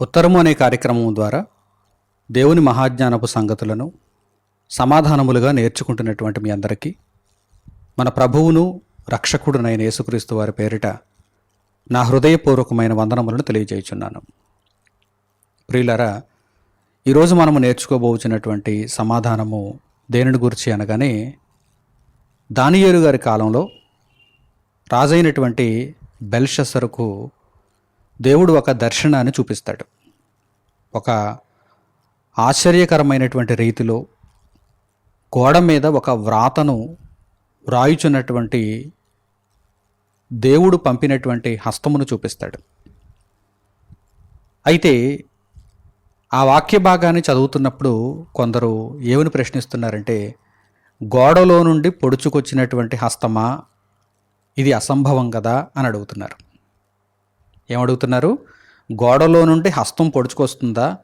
ఉత్తరము అనే కార్యక్రమం ద్వారా దేవుని మహాజ్ఞానపు సంగతులను సమాధానములుగా నేర్చుకుంటున్నటువంటి మీ అందరికీ మన ప్రభువును రక్షకుడునైన యేసుక్రీస్తు వారి పేరిట నా హృదయపూర్వకమైన వందనములను తెలియజేయుచున్నాను. ప్రియులరా ఈరోజు మనము నేర్చుకోబోచున్నటువంటి సమాధానము దేనిని గురించి అనగానే దానియేలు గారి కాలంలో రాజైనటువంటి బెల్షస్సరుకు దేవుడు ఒక దర్శనాన్ని చూపిస్తాడు. ఒక ఆశ్చర్యకరమైనటువంటి రీతిలో గోడ మీద ఒక వ్రాతను వ్రాయుచున్నటువంటి దేవుడు పంపినటువంటి హస్తమును చూపిస్తాడు. అయితే ఆ వాక్య భాగాన్ని చదువుతున్నప్పుడు కొందరు ఏమని ప్రశ్నిస్తున్నారంటే గోడలో నుండి పొడుచుకొచ్చినటువంటి హస్తమా? ఇది అసంభవం కదా? అని అడుగుతున్నారు. ఏమడుగుతున్నారు? గోడలో నుండి హస్తం పొడుచుకొస్తుందా?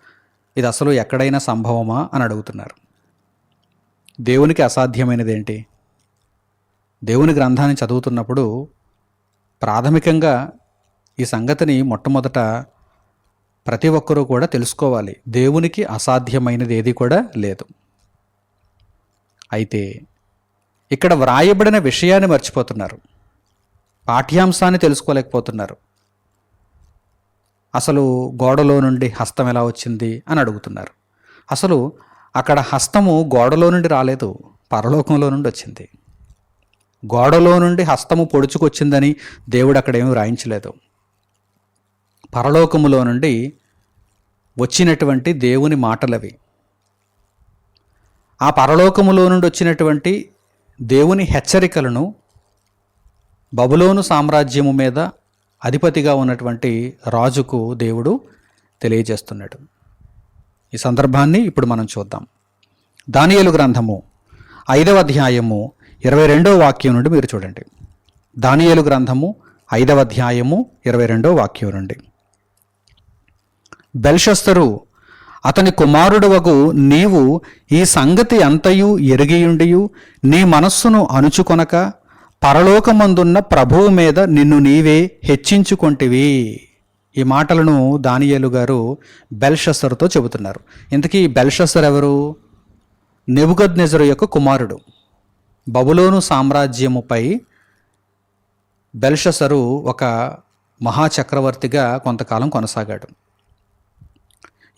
ఇది అసలు ఎక్కడైనా సంభవమా? అని అడుగుతున్నారు. దేవునికి అసాధ్యమైనది ఏంటి దేవుని గ్రంథాన్ని చదువుతున్నప్పుడు ప్రాథమికంగా ఈ సంగతిని మొట్టమొదట ప్రతి ఒక్కరూ కూడా తెలుసుకోవాలి. దేవునికి అసాధ్యమైనది ఏది కూడా లేదు. అయితే ఇక్కడ వ్రాయబడిన విషయాన్ని మర్చిపోతున్నారు. పాఠ్యాంశాన్ని తెలుసుకోలేకపోతున్నారు. అసలు గోడలో నుండి హస్తం ఎలా వచ్చింది అని అడుగుతున్నారు. అసలు అక్కడ హస్తము గోడలో నుండి రాలేదు పరలోకంలో నుండి వచ్చింది. గోడలో నుండి హస్తము పొడుచుకొచ్చిందని దేవుడు అక్కడ ఏమీ వ్రాయించలేదు. పరలోకములో నుండి వచ్చినటువంటి దేవుని మాటలవి. ఆ పరలోకములో నుండి వచ్చినటువంటి దేవుని హెచ్చరికలను బబులోను సామ్రాజ్యము మీద అధిపతిగా ఉన్నటువంటి రాజుకు దేవుడు తెలియజేస్తున్నాడు. ఈ సందర్భాన్ని ఇప్పుడు మనం చూద్దాం. దానియలు గ్రంథము ఐదవ అధ్యాయము ఇరవై రెండవ వాక్యం నుండి మీరు చూడండి. దానియలు గ్రంథము ఐదవ అధ్యాయము ఇరవై రెండవ వాక్యం నుండి. బెల్షస్తరు అతని కుమారుడవగు నీవు ఈ సంగతి అంతయు ఎరిగియుండియు నీ మనస్సును అణుచుకొనక పరలోకమందున్న ప్రభువు మీద నిన్ను నీవే హెచ్చించుకొంటివి. ఈ మాటలను దానియేలు గారు బెల్షస్సర్తో చెబుతున్నారు. ఇంతకీ బెల్షస్సర్ ఎవరు నెబుగద్నెజరు యొక్క కుమారుడు. బబులోను సామ్రాజ్యముపై బెల్షసరు ఒక మహాచక్రవర్తిగా కొంతకాలం కొనసాగాడు.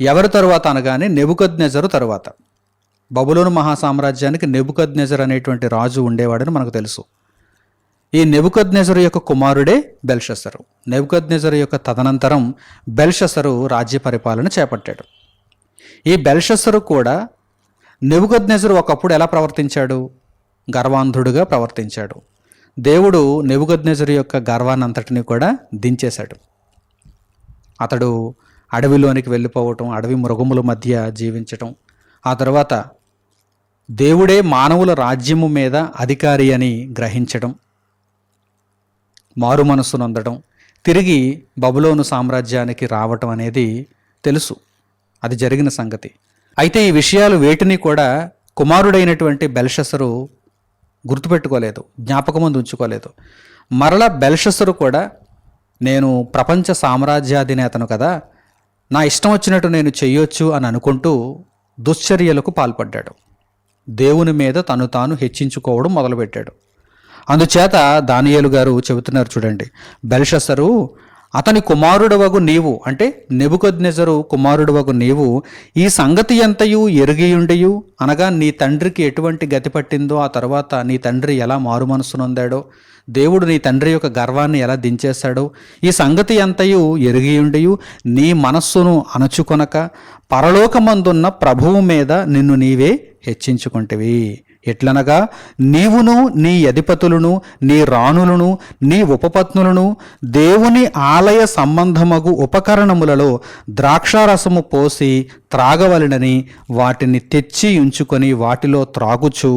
ఎవరి తరువాత అనగానే నెబుకద్నెజరు తరువాత. బబులోను మహాసామ్రాజ్యానికి నెబుకద్నెజర్ అనేటువంటి రాజు ఉండేవాడని మనకు తెలుసు. ఈ నెబుకద్నెజరు యొక్క కుమారుడే బెల్షసరు నెబుకద్నెజరు యొక్క తదనంతరం బెల్షసరు రాజ్య పరిపాలన చేపట్టాడు. ఈ బెల్షసరు కూడా నెబుకద్నెజరు ఒకప్పుడు ఎలా ప్రవర్తించాడు? గర్వాంధుడుగా ప్రవర్తించాడు. దేవుడు నెబుకద్నెజరు యొక్క గర్వాన్నంతటిని కూడా దించేశాడు. అతడు అడవిలోనికి వెళ్ళిపోవటం అడవి మృగముల మధ్య జీవించటం ఆ తర్వాత దేవుడే మానవుల రాజ్యము మీద అధికారి అని గ్రహించడం మారు మనస్సు నొందడం తిరిగి బబులోను సామ్రాజ్యానికి రావటం అనేది తెలుసు. అది జరిగిన సంగతి. అయితే ఈ విషయాలు వేటిని కూడా కుమారుడైనటువంటి బెల్షసరు గుర్తుపెట్టుకోలేదు జ్ఞాపకం ముందు ఉంచుకోలేదు. మరల బెల్షసరు కూడా నేను ప్రపంచ సామ్రాజ్యాధినేతను కదా నా ఇష్టం వచ్చినట్టు నేను చెయ్యొచ్చు అని అనుకుంటూ దుశ్చర్యలకు పాల్పడ్డాడు. దేవుని మీద తను తాను హెచ్చించుకోవడం మొదలుపెట్టాడు. అందుచేత దానియేలు గారు చెబుతున్నారు చూడండి. బెల్షసరు అతని కుమారుడవగు నీవు అంటే నెబుకొద్నెజరు కుమారుడవగు నీవు ఈ సంగతి ఎంతయు ఎరిగియుండియు? అనగా నీ తండ్రికి ఎటువంటి గతి పట్టిందో ఆ తర్వాత నీ తండ్రి ఎలా మారు మనసు నొందాడో దేవుడు నీ తండ్రి యొక్క గర్వాన్ని ఎలా దించేశాడో ఈ సంగతి ఎంతయు ఎరిగియుండియు? నీ మనస్సును అణచుకొనక పరలోకమందున్న ప్రభువు మీద నిన్ను నీవే హెచ్చించుకుంటవి. ఎట్లనగా నీవును నీ అధిపతులను నీ రాణులను నీ ఉపపత్నులను దేవుని ఆలయ సంబంధమగు ఉపకరణములలో ద్రాక్షారసము పోసి త్రాగవలెనని వాటిని తెచ్చి ఉంచుకొని వాటిలో త్రాగుచు.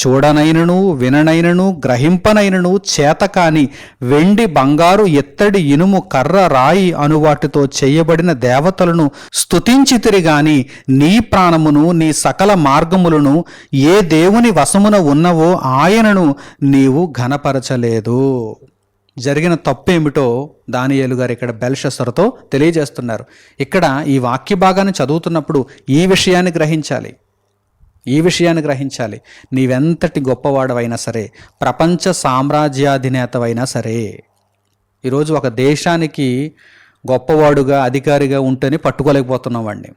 చూడనైనను విననైనను గ్రహింపనైనను చేతకాని వెండి బంగారు ఎత్తడి ఇనుము కర్ర రాయి అనువాటితో చేయబడిన దేవతలను స్తుతించితిరి గాని నీ ప్రాణమును నీ సకల మార్గములను ఏ దేవుని వశమున ఉన్నవో ఆయనను నీవు ఘనపరచలేదు. జరిగిన తప్పు ఏమిటో దానియేలు గారు ఇక్కడ బెల్షస్సర్తో తెలియజేస్తున్నారు. ఇక్కడ ఈ వాక్య భాగాన్ని చదువుతున్నప్పుడు ఈ విషయాన్ని గ్రహించాలి. ఈ విషయాన్ని గ్రహించాలి. నీవెంతటి గొప్పవాడవైనా సరే ప్రపంచ సామ్రాజ్యాధినేతవైనా సరే ఈరోజు ఒక దేశానికి గొప్పవాడుగా అధికారిగా ఉంటేనే పట్టుకోలేకపోతున్నాం వాడిని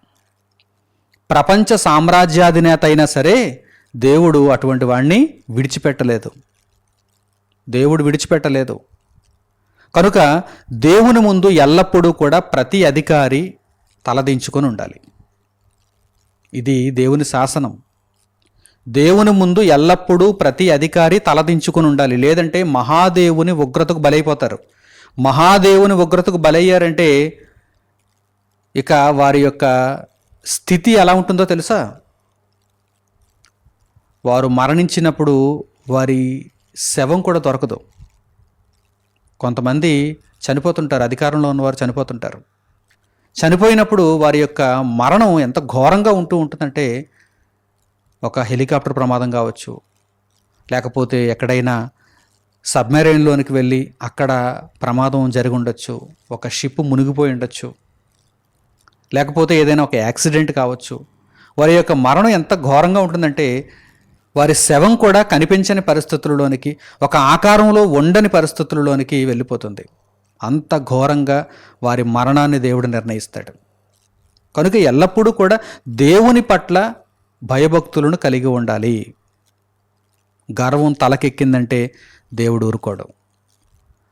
ప్రపంచ సామ్రాజ్యాధినేత అయినా సరే దేవుడు అటువంటి వాడిని విడిచిపెట్టలేదు. దేవుడు విడిచిపెట్టలేదు. కనుక దేవుని ముందు ఎల్లప్పుడూ కూడా ప్రతి అధికారి తలదించుకొని ఉండాలి. ఇది దేవుని శాసనం. దేవుని ముందు ఎల్లప్పుడూ ప్రతి అధికారి తలదించుకొని ఉండాలి. లేదంటే మహాదేవుని ఉగ్రతకు బలైపోతారు. మహాదేవుని ఉగ్రతకు బలయ్యారంటే ఇక వారి యొక్క స్థితి ఎలా ఉంటుందో తెలుసా? వారు మరణించినప్పుడు వారి శవం కూడా దొరకదు. కొంతమంది చనిపోతుంటారు అధికారంలో ఉన్నవారు చనిపోతుంటారు. చనిపోయినప్పుడు వారి యొక్క మరణం ఎంత ఘోరంగా ఉంటూ ఉంటుందంటే ఒక హెలికాప్టర్ ప్రమాదం కావచ్చు. లేకపోతే ఎక్కడైనా సబ్మెరైన్లోనికి వెళ్ళి అక్కడ ప్రమాదం జరిగి ఉండొచ్చు ఒక షిప్ మునిగిపోయి ఉండొచ్చు. లేకపోతే ఏదైనా ఒక యాక్సిడెంట్ కావచ్చు. వారి యొక్క మరణం ఎంత ఘోరంగా ఉంటుందంటే వారి శవం కూడా కనిపించని పరిస్థితులలోనికి ఒక ఆకారంలో ఉండని పరిస్థితులలోనికి వెళ్ళిపోతుంది. అంత ఘోరంగా వారి మరణాన్ని దేవుడు నిర్ణయిస్తాడు. కనుక ఎల్లప్పుడూ కూడా దేవుని పట్ల భయభక్తులను కలిగి ఉండాలి. గర్వం తలకెక్కిందంటే దేవుడు ఊరుకోడు.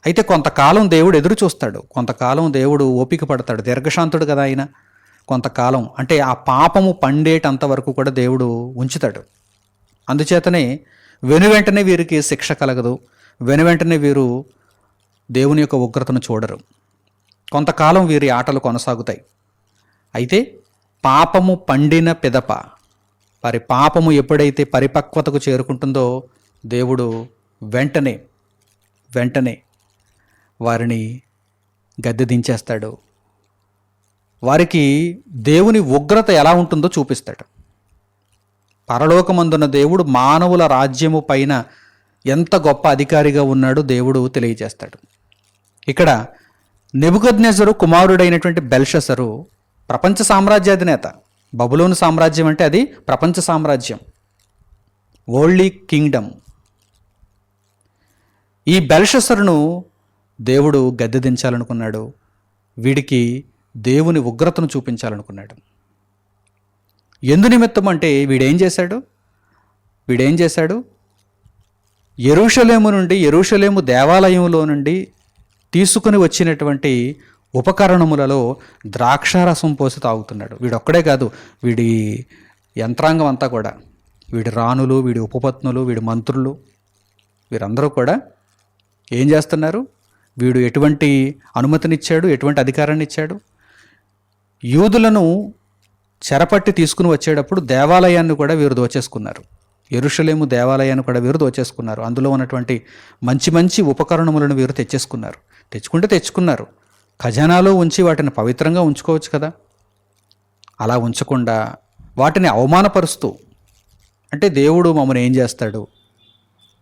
అయితే కొంతకాలం దేవుడు ఎదురు చూస్తాడు. కొంతకాలం దేవుడు ఓపిక పడతాడు. దీర్ఘశాంతుడు కదా ఆయన. కొంతకాలం అంటే ఆ పాపము పండేటంత వరకు కూడా దేవుడు ఉంచుతాడు. అందుచేతనే వెను వెంటనే వీరికి శిక్ష కలగదు. వెను వెంటనే వీరు దేవుని యొక్క ఉగ్రతను చూడరు. కొంతకాలం వీరి ఆటలు కొనసాగుతాయి. అయితే పాపము పండిన పిదప వారి పాపము ఎప్పుడైతే పరిపక్వతకు చేరుకుంటుందో దేవుడు వెంటనే వెంటనే వారిని గద్దె దించేస్తాడు. వారికి దేవుని ఉగ్రత ఎలా ఉంటుందో చూపిస్తాడు. పరలోకమందున్న దేవుడు మానవుల రాజ్యము పైన ఎంత గొప్ప అధికారిగా ఉన్నాడో దేవుడు తెలియజేస్తాడు. ఇక్కడ నెబుకద్నెజరు కుమారుడైనటువంటి బెల్షసరు ప్రపంచ సామ్రాజ్యాధినేత. బబులోను సామ్రాజ్యం అంటే అది ప్రపంచ సామ్రాజ్యం. ఓల్డీ కింగ్డమ్ ఈ బెల్షసరును దేవుడు గద్దె దించాలనుకున్నాడు. వీడికి దేవుని ఉగ్రతను చూపించాలనుకున్నాడు. ఎందు నిమిత్తం అంటే వీడేం చేశాడు? వీడేం చేశాడు? ఎరుషలేము నుండి ఎరుషలేము దేవాలయంలో నుండి తీసుకుని వచ్చినటువంటి ఉపకరణములలో ద్రాక్షారసం పోసి తాగుతున్నాడు. వీడొక్కడే కాదు వీడి యంత్రాంగం అంతా కూడా. వీడి రాణులు వీడి ఉపపత్నులు వీడి మంత్రులు వీరందరూ కూడా ఏం చేస్తున్నారు? వీడు ఎటువంటి అనుమతినిచ్చాడు? ఎటువంటి అధికారాన్ని ఇచ్చాడు యూదులను చెరపట్టి తీసుకుని వచ్చేటప్పుడు దేవాలయాన్ని కూడా వీరు దోచేసుకున్నారు. ఎరుషలేము దేవాలయాన్ని కూడా వీరు దోచేసుకున్నారు. అందులో ఉన్నటువంటి మంచి మంచి ఉపకరణములను వీరు తెచ్చేసుకున్నారు. తెచ్చుకుంటే తెచ్చుకున్నారు. ఖజానాలో ఉంచి వాటిని పవిత్రంగా ఉంచుకోవచ్చు కదా? అలా ఉంచకుండా వాటిని అవమానపరుస్తూ అంటే దేవుడు మమ్మల్ని ఏం చేస్తాడు?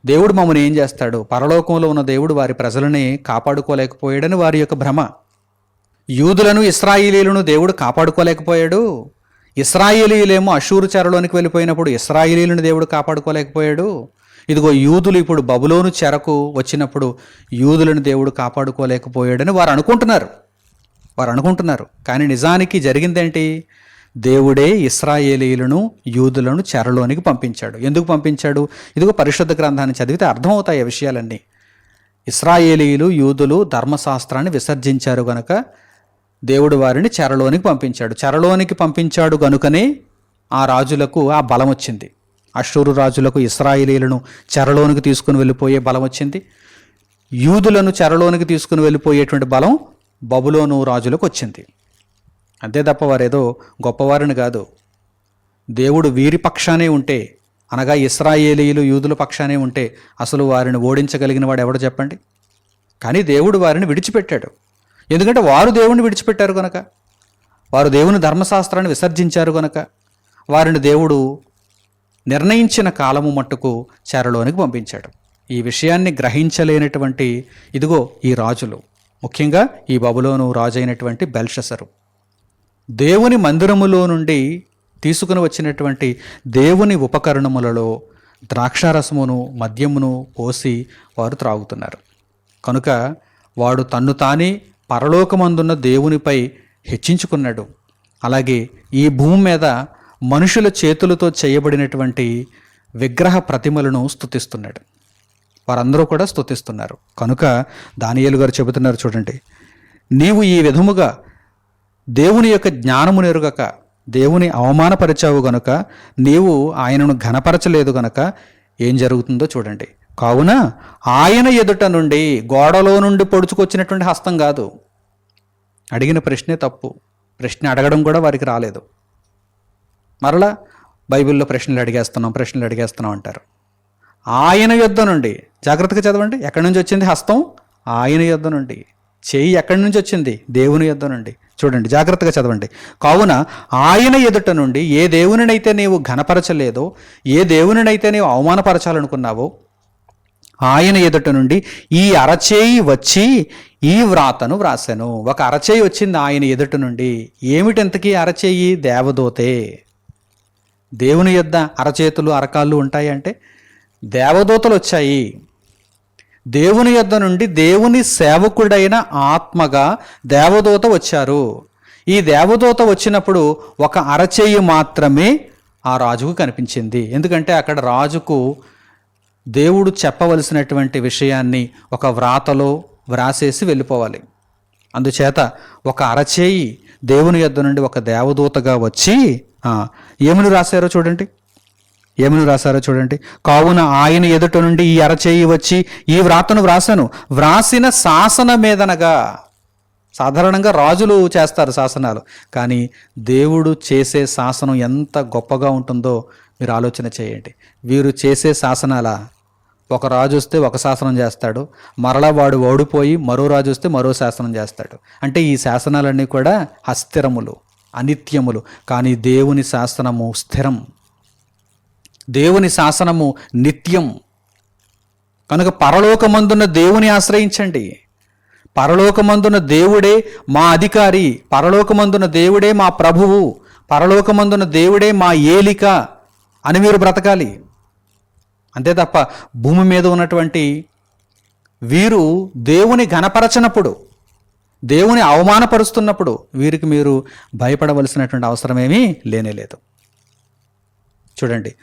దేవుడు మమ్మల్ని ఏం చేస్తాడు? పరలోకంలో ఉన్న దేవుడు వారి ప్రజలని కాపాడుకోలేకపోయాడని వారి యొక్క భ్రమ. యూదులను ఇస్రాయిలీలను దేవుడు కాపాడుకోలేకపోయాడు. ఇస్రాయేలీలేమో అషూరు చెరలోనికి వెళ్ళిపోయినప్పుడు ఇస్రాయేలీలను దేవుడు కాపాడుకోలేకపోయాడు. ఇదిగో యూదులు ఇప్పుడు బబులోను చెరకు వచ్చినప్పుడు యూదులను దేవుడు కాపాడుకోలేకపోయాడని వారు అనుకుంటున్నారు. వారు అనుకుంటున్నారు. కానీ నిజానికి జరిగిందేంటి? దేవుడే ఇస్రాయేలీలను యూదులను చెరలోనికి పంపించాడు. ఎందుకు పంపించాడు? ఇదిగో పరిశుద్ధ గ్రంథాన్ని చదివితే అర్థమవుతాయి ఆ విషయాలన్నీ. ఇస్రాయేలీలు యూదులు ధర్మశాస్త్రాన్ని విసర్జించారు గనక దేవుడు వారిని చెరలోనికి పంపించాడు. చెరలోనికి పంపించాడు గనుకనే ఆ రాజులకు ఆ బలం వచ్చింది. అషూరు రాజులకు ఇస్రాయిలీలను చెరలోనికి తీసుకుని వెళ్ళిపోయే బలం వచ్చింది. యూదులను చెరలోనికి తీసుకుని వెళ్ళిపోయేటువంటి బలం బబులోను రాజులకు వచ్చింది. అంతే తప్ప వారేదో గొప్పవారిని కాదు. దేవుడు వీరి పక్షానే ఉంటే అనగా ఇస్రాయేలీలు యూదుల పక్షానే ఉంటే అసలు వారిని ఓడించగలిగిన వాడు ఎవడు చెప్పండి? కానీ దేవుడు వారిని విడిచిపెట్టాడు. ఎందుకంటే వారు దేవుణ్ణి విడిచిపెట్టారు కనుక వారు దేవుని ధర్మశాస్త్రాన్ని విసర్జించారు కనుక వారిని దేవుడు నిర్ణయించిన కాలము మట్టుకు చెరలోనికి పంపించాడు. ఈ విషయాన్ని గ్రహించలేనటువంటి ఇదిగో ఈ రాజులు. ముఖ్యంగా ఈ బబులోను రాజు అయినటువంటి బెల్షసరు. దేవుని మందిరములో నుండి తీసుకుని వచ్చినటువంటి దేవుని ఉపకరణములలో ద్రాక్షారసమును మద్యమును పోసి వారు త్రాగుతున్నారు. కనుక వాడు తన్ను తానే పరలోకమందున్న దేవునిపై హెచ్చించుకున్నాడు. అలాగే ఈ భూమి మీద మనుషుల చేతులతో చేయబడినటువంటి విగ్రహ ప్రతిమలను స్థుతిస్తున్నాడు వారందరూ కూడా స్థుతిస్తున్నారు కనుక దానియేలు గారు చెబుతున్నారు చూడండి. నీవు ఈ విధముగా దేవుని యొక్క జ్ఞానము నెరుగక దేవుని అవమానపరిచావు గనుక నీవు ఆయనను ఘనపరచలేదు గనుక ఏం జరుగుతుందో చూడండి. కావున ఆయన ఎదుట నుండి గోడలో నుండి పొడుచుకొచ్చినటువంటి హస్తం కాదు. అడిగిన ప్రశ్నే తప్పు. ప్రశ్న అడగడం కూడా వారికి రాలేదు. మరలా బైబిల్లో ప్రశ్నలు అడిగేస్తున్నాం ప్రశ్నలు అడిగేస్తున్నాం అంటారు. ఆయన యుద్ధ నుండి జాగ్రత్తగా చదవండి ఎక్కడి నుంచి వచ్చింది హస్తం? ఆయన యుద్ధ నుండి. చేయి ఎక్కడి నుంచి వచ్చింది? దేవుని యుద్ధ నుండి. చూడండి జాగ్రత్తగా చదవండి. కావున ఆయన ఎదుట నుండి ఏ దేవునినైతే నీవు ఘనపరచలేదో ఏ దేవునినైతే నీవు అవమానపరచాలనుకున్నావో ఆయన ఎదుట నుండి ఈ అరచేయి వచ్చి ఈ వ్రాతను వ్రాసాను. ఒక అరచేయి వచ్చింది ఆయన ఎదుట నుండి. ఏమిటెంతకీ అరచేయి? దేవదూతే. దేవుని యొద్ద అరచేతులు అరకాళ్ళు ఉంటాయి అంటే దేవదూతలు వచ్చాయి. దేవుని యొద్ద నుండి దేవుని సేవకుడైన ఆత్మగా దేవదూత వచ్చారు. ఈ దేవదూత వచ్చినప్పుడు ఒక అరచేయి మాత్రమే ఆ రాజుకు కనిపించింది. ఎందుకంటే అక్కడ రాజుకు దేవుడు చెప్పవలసినటువంటి విషయాన్ని ఒక వ్రాతలో వ్రాసేసి వెళ్ళిపోవాలి. అందుచేత ఒక అరచేయి దేవుని యొద్ద నుండి ఒక దేవదూతగా వచ్చి ఏమని రాశారో చూడండి. ఏమని రాశారో చూడండి. కావున ఆయన ఎదుట నుండి ఈ అరచేయి వచ్చి ఈ వ్రాతను వ్రాసాను వ్రాసిన శాసన మీదనగా సాధారణంగా రాజులు చేస్తారు శాసనాలు. కానీ దేవుడు చేసే శాసనం ఎంత గొప్పగా ఉంటుందో మీరు ఆలోచన చేయండి. వీరు చేసే శాసనాల ఒక రాజు వస్తే ఒక శాసనం చేస్తాడు మరలా వాడు ఓడిపోయి మరో రాజు వస్తే మరో శాసనం చేస్తాడు. అంటే ఈ శాసనాలన్నీ కూడా అస్థిరములు. అనిత్యములు. కానీ దేవుని శాసనము స్థిరం. దేవుని శాసనము నిత్యం. కనుక పరలోకమందున్న దేవుని ఆశ్రయించండి. పరలోకమందున దేవుడే మా అధికారి. పరలోకమందున దేవుడే మా ప్రభువు. పరలోకమందున దేవుడే మా ఏలిక అని మీరు బ్రతకాలి. అంతే తప్ప భూమి మీద ఉన్నటువంటి వీరు దేవుని ఘనపరచనప్పుడు దేవుని అవమానపరుస్తున్నప్పుడు వీరికి మీరు భయపడవలసినటువంటి అవసరమేమీ లేనేలేదు చూడండి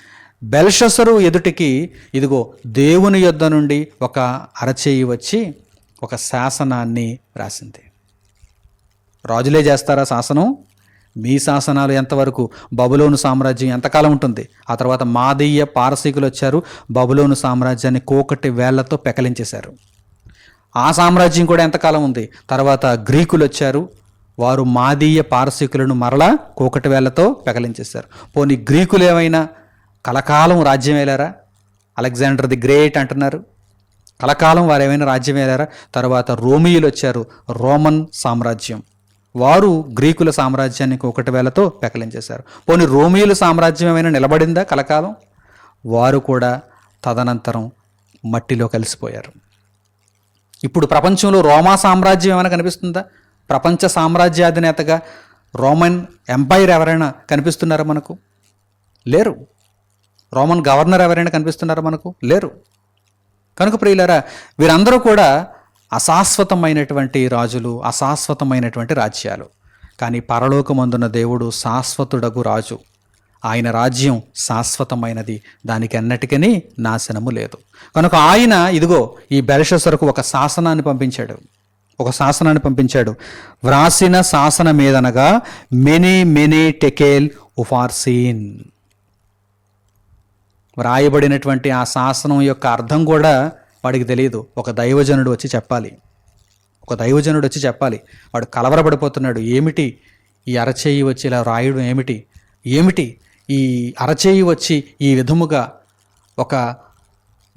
బెల్షసరు ఎదుటికి ఇదిగో దేవుని యొద్ద నుండి ఒక అరచేయి వచ్చి ఒక శాసనాన్ని రాసింది. రాజులే చేస్తారా శాసనం? మీ శాసనాలు ఎంతవరకు? బబులోను సామ్రాజ్యం ఎంతకాలం ఉంటుంది? ఆ తర్వాత మాదీయ పారసీకులు వచ్చారు బబులోను సామ్రాజ్యాన్ని కోకటి వేళ్ళతో పెకలించేశారు. ఆ సామ్రాజ్యం కూడా ఎంతకాలం ఉంది? తర్వాత గ్రీకులు వచ్చారు. వారు మాదీయ పారసీకులను మరలా కోకటి వేళ్ళతో పెకలించేశారు. పోనీ గ్రీకులు ఏమైనా కలకాలం రాజ్యం వేలారా అలెగ్జాండర్ ది గ్రేట్ అంటున్నారు. కలకాలం వారు ఏమైనా రాజ్యం వేలారా తర్వాత రోమియులు వచ్చారు. రోమన్ సామ్రాజ్యం. వారు గ్రీకుల సామ్రాజ్యాన్ని ఒకటి వేలతో పెకలించేశారు. పోనీ రోమియుల సామ్రాజ్యం ఏమైనా నిలబడిందా కలకాలం? వారు కూడా తదనంతరం మట్టిలో కలిసిపోయారు. ఇప్పుడు ప్రపంచంలో రోమా సామ్రాజ్యం ఏమైనా కనిపిస్తుందా? ప్రపంచ సామ్రాజ్యాధినేతగా రోమన్ ఎంపైర్ ఎవరైనా కనిపిస్తున్నారా మనకు? లేరు. రోమన్ గవర్నర్ ఎవరైనా కనిపిస్తున్నారా మనకు? లేరు. కనుక ప్రియులారా వీరందరూ కూడా అశాశ్వతమైనటువంటి రాజులు అశాశ్వతమైనటువంటి రాజ్యాలు. కానీ పరలోకమందున్న దేవుడు శాశ్వతుడగు రాజు. ఆయన రాజ్యం శాశ్వతమైనది. దానికి అన్నటికీ నాశనము లేదు. కనుక ఆయన ఇదిగో ఈ బెల్షసరకు ఒక శాసనాన్ని పంపించాడు. ఒక శాసనాన్ని పంపించాడు. వ్రాసిన శాసనం మీదనగా మెనీ మెనీ టెకేల్ ఉఫార్సీన్. వ్రాయబడినటువంటి ఆ శాసనం యొక్క అర్థం కూడా వాడికి తెలియదు ఒక దైవజనుడు వచ్చి చెప్పాలి. ఒక దైవజనుడు వచ్చి చెప్పాలి. వాడు కలవరపడిపోతున్నాడు. ఏమిటి? ఈ అరచేయి వచ్చి ఇలా రాయడం ఏమిటి? ఏమిటి? ఈ అరచేయి వచ్చి ఈ విధముగా ఒక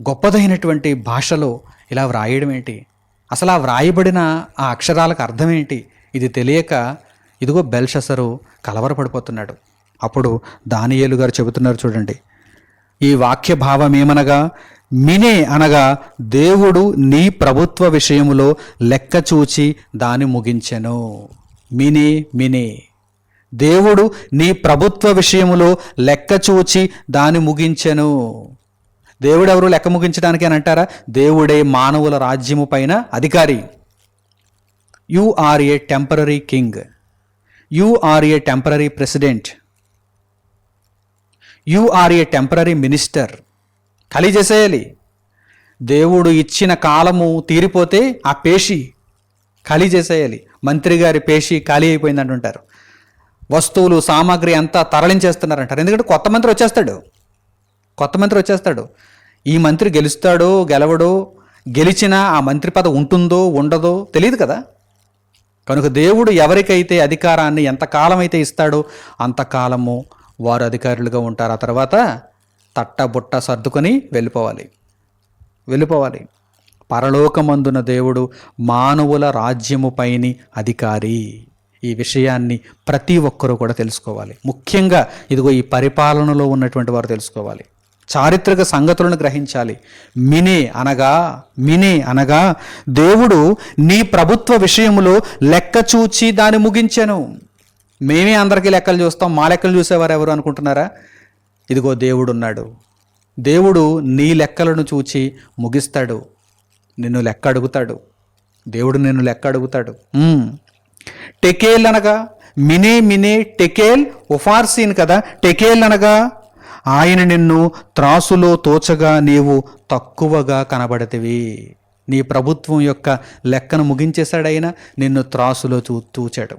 గొప్పదైనటువంటి భాషలో ఇలా వ్రాయడం ఏంటి? అసలు ఆ వ్రాయబడిన ఆ అక్షరాలకు అర్థం ఏంటి? ఇది తెలియక ఇదిగో బెల్షసరు కలవరపడిపోతున్నాడు. అప్పుడు దానియేలు గారు చెబుతున్నారు చూడండి. ఈ వాక్య భావం ఏమనగా మినే అనగా దేవుడు నీ ప్రభుత్వ విషయములో లెక్క చూచి దాని ముగించెను. మినే మినే. దేవుడు నీ ప్రభుత్వ విషయములో లెక్క చూచి దాని ముగించెను. దేవుడు ఎవరు లెక్క ముగించడానికి అని అంటారా? దేవుడే మానవుల రాజ్యము పైన అధికారి. You are a temporary king you are a temporary president you are a temporary minister ఖాళీ చేసేయాలి. దేవుడు ఇచ్చిన కాలము తీరిపోతే ఆ పేషి ఖాళీ చేసేయాలి. మంత్రి గారి పేషి ఖాళీ అయిపోయింది అంటుంటారు వస్తువులు సామాగ్రి అంతా తరలించేస్తున్నారంటారు. ఎందుకంటే కొత్త మంత్రి వచ్చేస్తాడు. కొత్త మంత్రి వచ్చేస్తాడు. ఈ మంత్రి గెలుస్తాడో గెలవడో గెలిచినా ఆ మంత్రి పదం ఉంటుందో ఉండదో తెలియదు కదా. కనుక దేవుడు ఎవరికైతే అధికారాన్ని ఎంతకాలం అయితే ఇస్తాడో అంతకాలము వారు అధికారులుగా ఉంటారు. ఆ తర్వాత తట్ట బుట్ట సర్దుకొని వెళ్ళిపోవాలి. వెళ్ళిపోవాలి. పరలోకమందున దేవుడు మానవుల రాజ్యము పైని అధికారి. ఈ విషయాన్ని ప్రతి ఒక్కరూ కూడా తెలుసుకోవాలి. ముఖ్యంగా ఇదిగో ఈ పరిపాలనలో ఉన్నటువంటి వారు తెలుసుకోవాలి. చారిత్రక సంగతులను గ్రహించాలి. మినే అనగా మినే అనగా దేవుడు నీ ప్రభుత్వ విషయంలో లెక్క చూచి దాన్ని ముగించెను. మేమే అందరికీ లెక్కలు చూస్తాం. మా లెక్కలు చూసేవారు ఎవరు అనుకుంటున్నారా? ఇదిగో దేవుడు ఉన్నాడు. దేవుడు నీ లెక్కలను చూచి ముగిస్తాడు. నిన్ను లెక్క అడుగుతాడు. దేవుడు నిన్ను లెక్క అడుగుతాడు. టెకేల్ అనగా మినే మినే టెకేల్ ఉఫార్సీన్ కదా టెకేల్ అనగా ఆయన నిన్ను త్రాసులో తోచగా నీవు తక్కువగా కనబడతివి. నీ ప్రభుత్వం యొక్క లెక్కను ముగించేశాడైనా నిన్ను త్రాసులో చూ తూచాడు.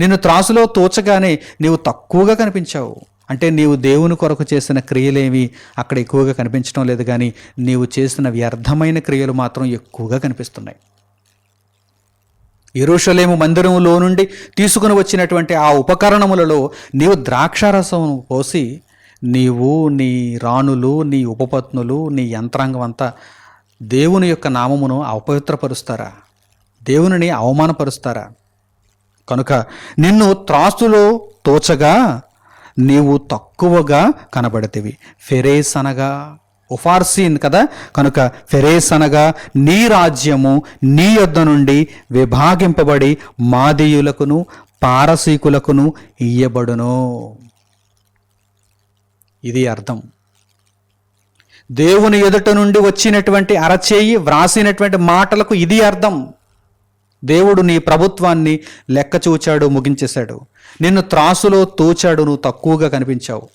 నిన్ను త్రాసులో తోచగానే నీవు తక్కువగా కనిపించావు. అంటే నీవు దేవుని కొరకు చేసిన క్రియలేమి అక్కడ ఎక్కువగా కనిపించడం లేదు కానీ నీవు చేసిన వ్యర్థమైన క్రియలు మాత్రం ఎక్కువగా కనిపిస్తున్నాయి. ఎరుషలేము మందిరములో నుండి తీసుకుని వచ్చినటువంటి ఆ ఉపకరణములలో నీవు ద్రాక్షారసం పోసి నీవు నీ రాణులు నీ ఉపపత్నులు నీ యంత్రాంగం అంతా దేవుని యొక్క నామమును అపవిత్రపరుస్తారా? దేవునిని అవమానపరుస్తారా? కనుక నిన్ను త్రాసులో తోచగా నీవు తక్కువగా కనబడతేవి ఫెరేస్ అనగా ఉఫార్సీన్ కదా? కనుక ఫెరేస్ అనగా నీ రాజ్యము నీ యొద్ద నుండి విభాగింపబడి మాదీయులకును పారసీకులకును ఇయ్యబడును. ఇది అర్థం. దేవుని ఎదుట నుండి వచ్చినటువంటి అరచేయి వ్రాసినటువంటి మాటలకు ఇది అర్థం. దేవుడు నీ ప్రభుత్వాన్ని లెక్క చూచాడు ముగించేశాడు. నిన్ను త్రాసులో తూచాడు నువ్వు తక్కువగా కనిపించావు.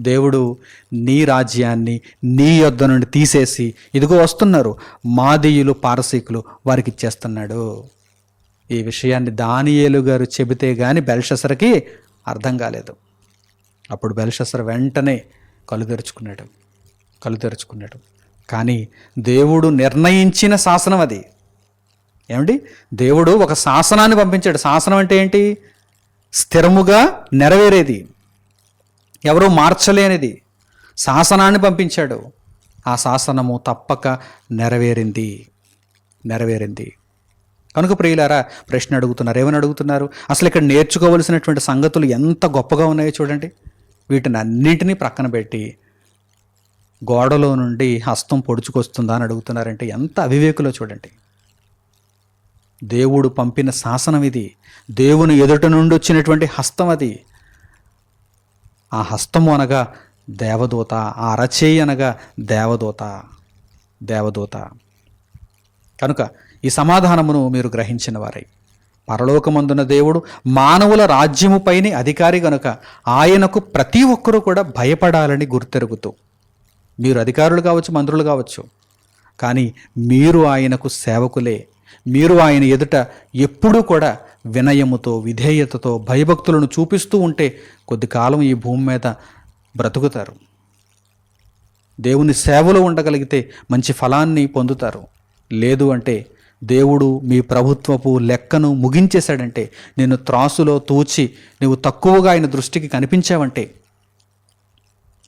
దేవుడు నీ రాజ్యాన్ని నీ యొద్ద నుండి తీసేసి ఇదిగో వస్తున్నారు. మాదీయులు పారసీకులు వారికి ఇచ్చేస్తున్నాడు. ఈ విషయాన్ని దానియేలు గారు చెబితే గాని బెల్షసరకి అర్థం కాలేదు. అప్పుడు బెల్షసర్ వెంటనే కళ్ళు తెరుచుకున్నాడు. కళ్ళు తెరుచుకున్నాడు. కానీ దేవుడు నిర్ణయించిన శాసనం అది. ఏమండి? దేవుడు ఒక శాసనాన్ని పంపించాడు. శాసనం అంటే ఏంటి? స్థిరముగా నెరవేరేది. ఎవరూ మార్చలేనిది. శాసనాన్ని పంపించాడు. ఆ శాసనము తప్పక నెరవేరింది. నెరవేరింది. కనుక ప్రియులారా ప్రశ్న అడుగుతున్నారు. ఏమని అడుగుతున్నారు? అసలు ఇక్కడ నేర్చుకోవలసినటువంటి సంగతులు ఎంత గొప్పగా ఉన్నాయో చూడండి. వీటిని అన్నింటినీ ప్రక్కన పెట్టి గోడలో నుండి హస్తం పొడుచుకొస్తుందా అని అడుగుతున్నారంటే ఎంత అవివేకులో చూడండి. దేవుడు పంపిన శాసనం ఇది దేవుని ఎదుట నుండి వచ్చినటువంటి హస్తం అది. ఆ హస్తము అనగా దేవదూత ఆ అరచేయి అనగా దేవదూత దేవదూత. కనుక ఈ సమాధానమును మీరు గ్రహించిన వారై. పరలోకమందున దేవుడు మానవుల రాజ్యముపైని అధికారి గనుక ఆయనకు ప్రతి ఒక్కరూ కూడా భయపడాలని గుర్తెరుగుతూ. మీరు అధికారులు కావచ్చు మంత్రులు కావచ్చు కానీ మీరు ఆయనకు సేవకులే. మీరు ఆయన ఎదుట ఎప్పుడూ కూడా వినయముతో విధేయతతో భయభక్తులను చూపిస్తూ ఉంటే కొద్ది కాలం ఈ భూమి మీద బ్రతుకుతారు. దేవుని సేవలో ఉండగలిగితే మంచి ఫలాన్ని పొందుతారు. లేదు అంటే దేవుడు మీ ప్రభుత్వపు లెక్కను ముగించేశాడంటే నిన్ను త్రాసులో తూచి నువ్వు తక్కువగా ఆయన దృష్టికి కనిపించావంటే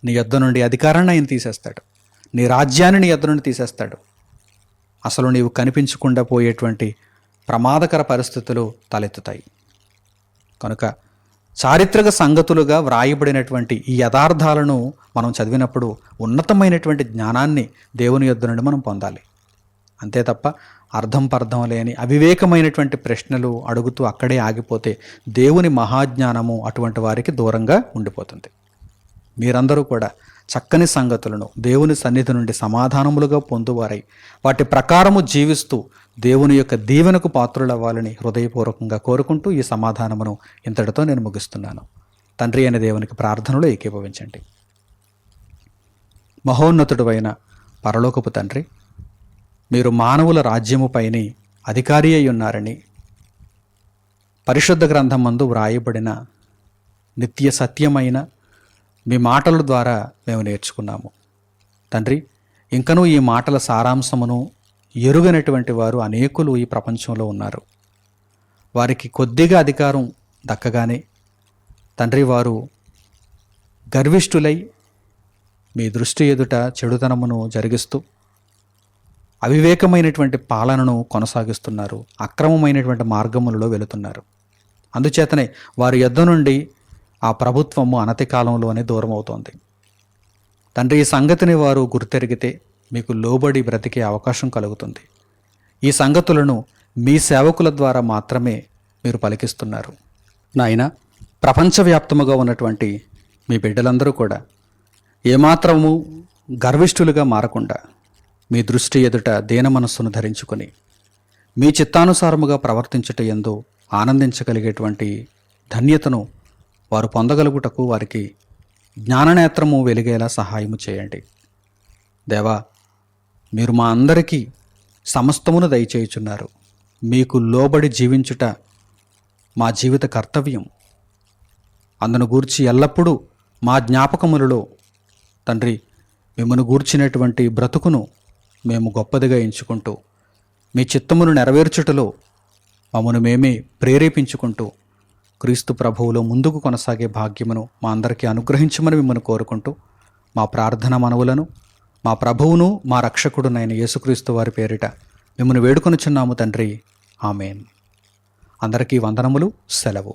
నీ యొద్ద నుండి అధికారాన్ని ఆయన తీసేస్తాడు. నీ రాజ్యాన్ని నీ యొద్ద నుండి తీసేస్తాడు. అసలు నీవు కనిపించకుండా పోయేటువంటి ప్రమాదకర పరిస్థితులు తలెత్తుతాయి. కనుక చారిత్రక సంగతులుగా వ్రాయబడినటువంటి ఈ యథార్థాలను మనం చదివినప్పుడు ఉన్నతమైనటువంటి జ్ఞానాన్ని దేవుని యొద్ద నుండి మనం పొందాలి. అంతే తప్ప అర్థం పర్థం లేని అవివేకమైనటువంటి ప్రశ్నలు అడుగుతూ అక్కడే ఆగిపోతే దేవుని మహాజ్ఞానము అటువంటి వారికి దూరంగా ఉండిపోతుంది. మీరందరూ కూడా చక్కని సంగతులను దేవుని సన్నిధి నుండి సమాధానములుగా పొందువారై వాటి ప్రకారము జీవిస్తూ దేవుని యొక్క దీవెనకు పాత్రులవ్వాలని హృదయపూర్వకంగా కోరుకుంటూ ఈ సమాధానమును ఇంతటితో నేను ముగిస్తున్నాను. తండ్రి అయిన దేవునికి ప్రార్థనలో ఏకీభవించండి. మహోన్నతుడు అయిన పరలోకపు తండ్రి మీరు మానవుల రాజ్యముపైని అధికారి అయి ఉన్నారని పరిశుద్ధ గ్రంథం మందు వ్రాయబడిన నిత్య సత్యమైన మీ మాటల ద్వారా మేము నేర్చుకున్నాము. తండ్రి ఇంకనూ ఈ మాటల సారాంశమును ఎరుగనటువంటి వారు అనేకులు ఈ ప్రపంచంలో ఉన్నారు. వారికి కొద్దిగా అధికారం దక్కగానే తండ్రి వారు గర్విష్ఠులై మీ దృష్టి ఎదుట చెడుతనమును జరిగిస్తూ అవివేకమైనటువంటి పాలనను కొనసాగిస్తున్నారు. అక్రమమైనటువంటి మార్గములలో వెళుతున్నారు. అందుచేతనే వారి యుద్ధ నుండి ఆ ప్రభుత్వము అనతి కాలంలోనే దూరం అవుతోంది తండ్రి ఈ సంగతిని వారు గుర్తెరిగితే మీకు లోబడి బ్రతికే అవకాశం కలుగుతుంది. ఈ సంగతులను మీ సేవకుల ద్వారా మాత్రమే మీరు పలికిస్తున్నారు. నాయన ప్రపంచవ్యాప్తముగా ఉన్నటువంటి మీ బిడ్డలందరూ కూడా ఏమాత్రము గర్విష్ఠులుగా మారకుండా మీ దృష్టి ఎదుట దీన మనస్సును ధరించుకొని మీ చిత్తానుసారముగా ప్రవర్తించుట ఎందు ఆనందించగలిగేటువంటి ధన్యతను వారు పొందగలుగుటకు వారికి జ్ఞాననేత్రము వెలిగేలా సహాయము చేయండి. దేవా మీరు మా అందరికీ సమస్తమును దయచేయుచున్నారు. మీకు లోబడి జీవించుట మా జీవిత కర్తవ్యం. అందును గూర్చి ఎల్లప్పుడూ మా జ్ఞాపకములలో తండ్రి మిమ్మను గూర్చినటువంటి బ్రతుకును మేము గొప్పదిగా ఎంచుకుంటూ మీ చిత్తమును నెరవేర్చుటలో మమ్మను మేమే ప్రేరేపించుకుంటూ క్రీస్తు ప్రభువులో ముందుకు కొనసాగే భాగ్యమును మా అందరికీ అనుగ్రహించమని మిమ్మల్ని కోరుకుంటూ మా ప్రార్థన మనవులను మా ప్రభువును మా రక్షకుడునైన యేసుక్రీస్తు వారి పేరిట మిమ్మల్ని వేడుకొనుచున్నాము తండ్రి. ఆమెన్. అందరికీ వందనములు సెలవు.